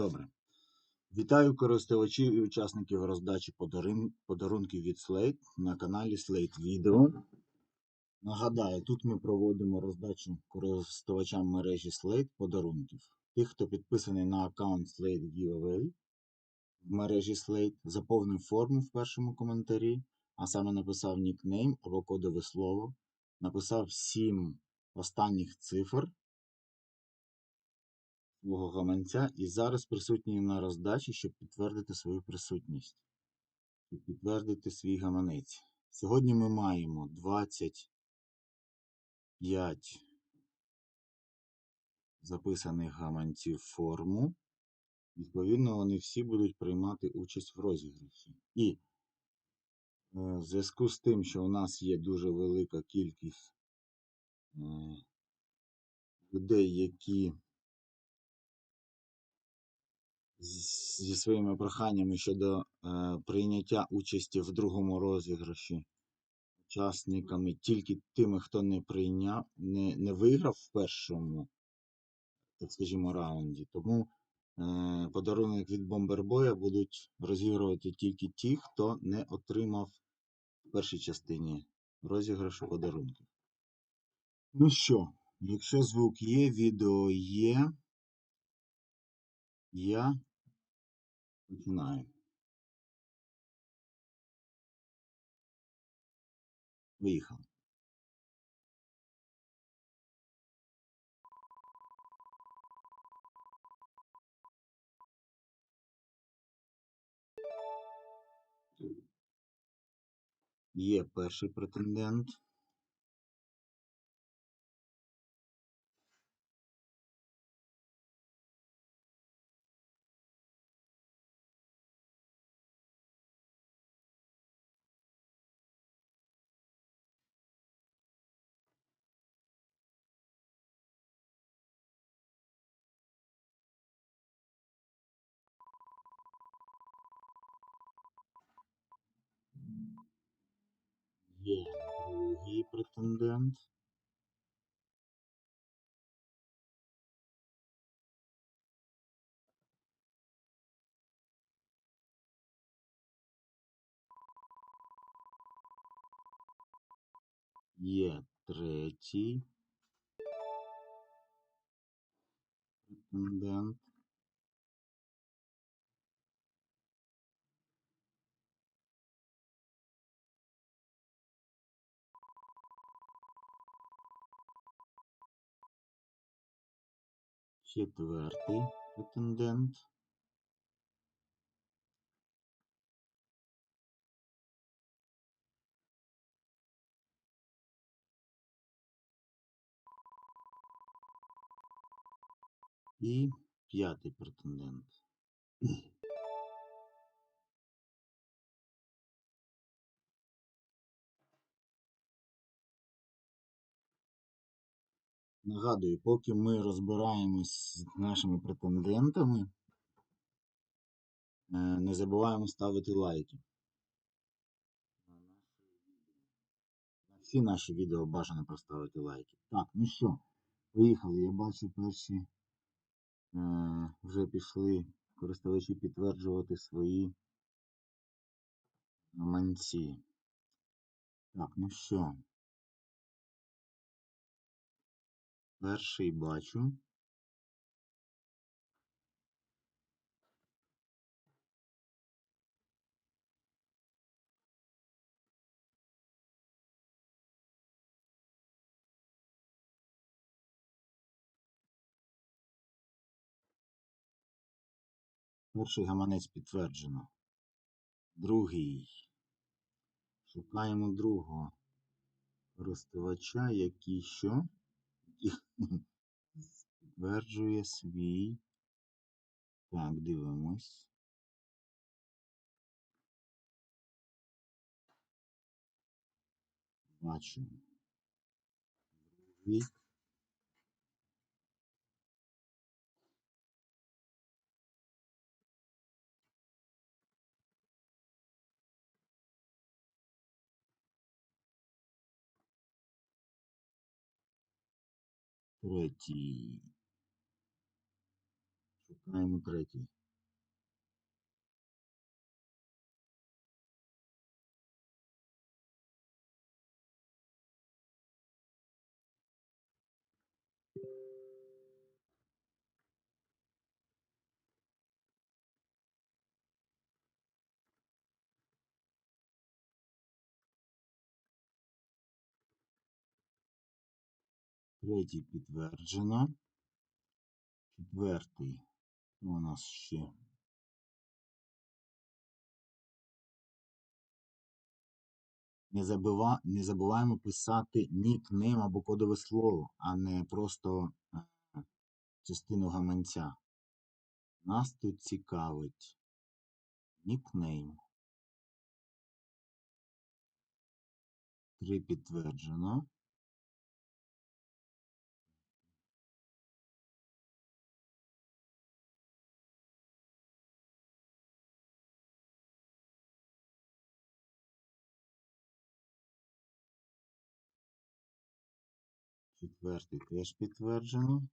Добре. Вітаю користувачів і учасників роздачі подарунків від Slate на каналі Slate Video. Нагадаю, тут ми проводимо роздачу користувачам мережі Slate подарунків. Тих, хто підписаний на аккаунт Slate Giveaway в мережі Slate, заповнив форму в першому коментарі, а саме написав нікнейм або кодове слово, написав 7 останніх цифр свого гаманця і зараз присутній на роздачі, щоб підтвердити свою присутність, щоб підтвердити свій гаманець. Сьогодні ми маємо 25 записаних гаманців форму. Відповідно, вони всі будуть приймати участь в розіграші. І е, в зв'язку з тим, що у нас є дуже велика кількість е, людей, які зі своїми проханнями щодо е, прийняття участі в другому розіграші учасниками, тільки тими, хто не прийняв, не, не виграв в першому, так скажімо, раунді. Тому е, подарунок від Бомбербоя будуть розігрувати тільки ті, хто не отримав в першій частині розіграшу подарунків. Ну що, якщо звук є, відео є, я починаю. Виїхав. Є перший претендент. Є другий претендент. Є третій претендент. Четвертий претендент. І п'ятий претендент. Нагадую, поки ми розбираємось з нашими претендентами, е, не забуваємо ставити лайки. На всі наші відео бажано поставити лайки. Так, ну що, поїхали. Я бачу перші е, вже пішли користувачі підтверджувати свої гаманці. Так, ну що. Перший бачу. Перший гаманець підтверджено. Другий. Шукаємо другого користувача, який що? Підтверджує свій. Так, дивимось. Бачу. Другий. Третій. Шукаємо третій. Третій підтверджено. Четвертий. У нас ще? Не, забива... не забуваємо писати нікнейм або кодове слово, а не просто е, частину гаманця. Нас тут цікавить нікнейм. Три підтверджено. Четвертий теж підтверджено.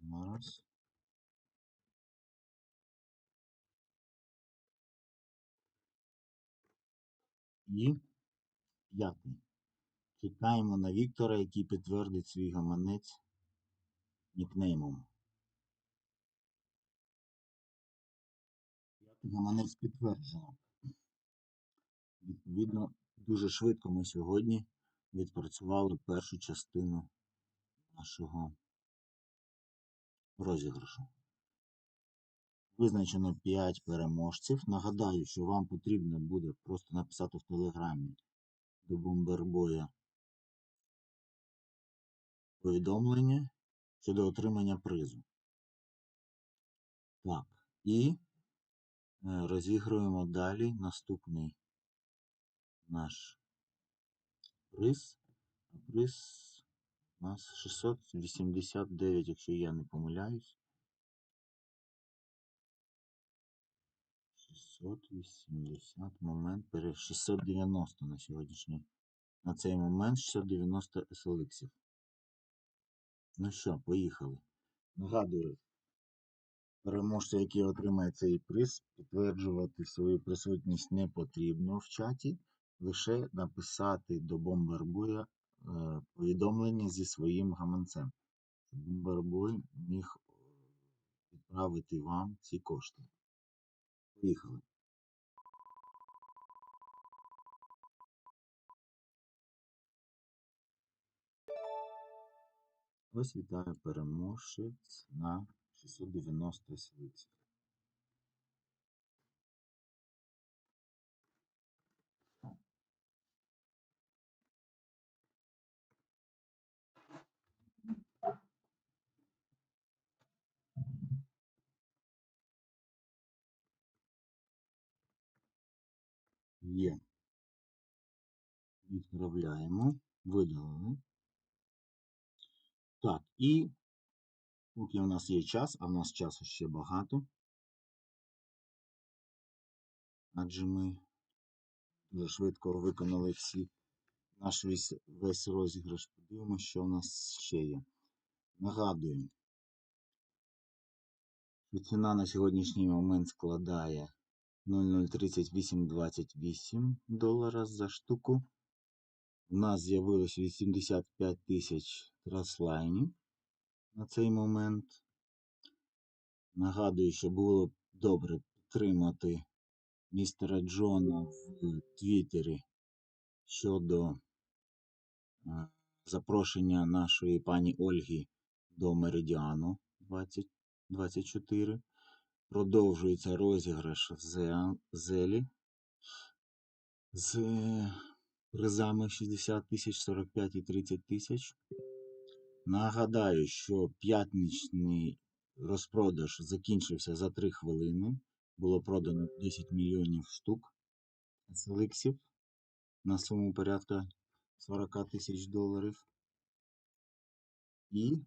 Зараз. І п'ятий. Чекаємо на Віктора, який підтвердить свій гаманець нікнеймом. П'ятий гаманець підтверджено. Відповідно, дуже швидко ми сьогодні відпрацювали першу частину нашого розіграшу. Визначено 5 переможців. Нагадаю, що вам потрібно буде просто написати в Телеграмі до Бомбербоя повідомлення щодо отримання призу. Так, і е, розігруємо далі наступний наш приз. А у нас 689, якщо я не помиляюсь. 680 момент 690 на сьогоднішній. На цей момент 690 SLX. Ну що, поїхали. Нагадую, переможцю, який отримає цей приз, підтверджувати свою присутність не потрібно в чаті, лише написати до Бомбербоя е, повідомлення зі своїм гаманцем. Бомбербой міг е, відправити вам ці кошти. Поїхали. Ось вітаю переможець на 690 свиці. Є. Відправляємо. Видалили. Так, і поки у нас є час, а в нас часу ще багато. Адже ми дуже швидко виконали всі наш весь, весь розіграш. Подивимося, що у нас ще є. Нагадую, що ціна на сьогоднішній момент складає 0,03828 долара за штуку. У нас з'явилось 85 тисяч траслайнів на цей момент. Нагадую, що було б добре підтримати містера Джона в Твіттері щодо е, запрошення нашої пані Ольги до Меридіану 2024. Продовжується розіграш в Зелі з призами 60 тисяч, 45 і 30 тисяч. Нагадаю, що п'ятничний розпродаж закінчився за 3 хвилини. Було продано 10 мільйонів штук селиксів на суму порядка 40 тисяч доларів. І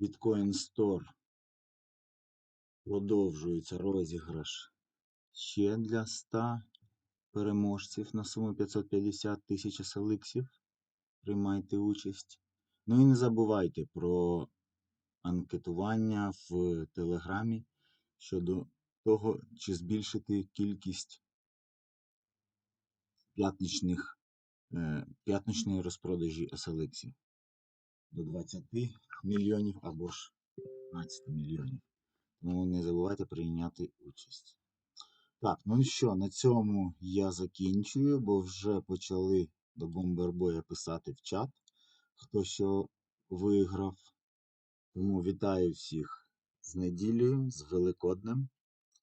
Bitcoin Store продовжується розіграш ще для 100 переможців на суму 550 тисяч селиксів. Приймайте участь. Ну і не забувайте про анкетування в Телеграмі щодо того, чи збільшити кількість п'ятничних, е, п'ятничної розпродажі SLX до 20 мільйонів або ж 15 мільйонів. Тому не забувайте прийняти участь. Так, ну що, на цьому я закінчую, бо вже почали до Бомбербоя писати в чат, хто що виграв. Тому вітаю всіх з неділею, з Великоднем.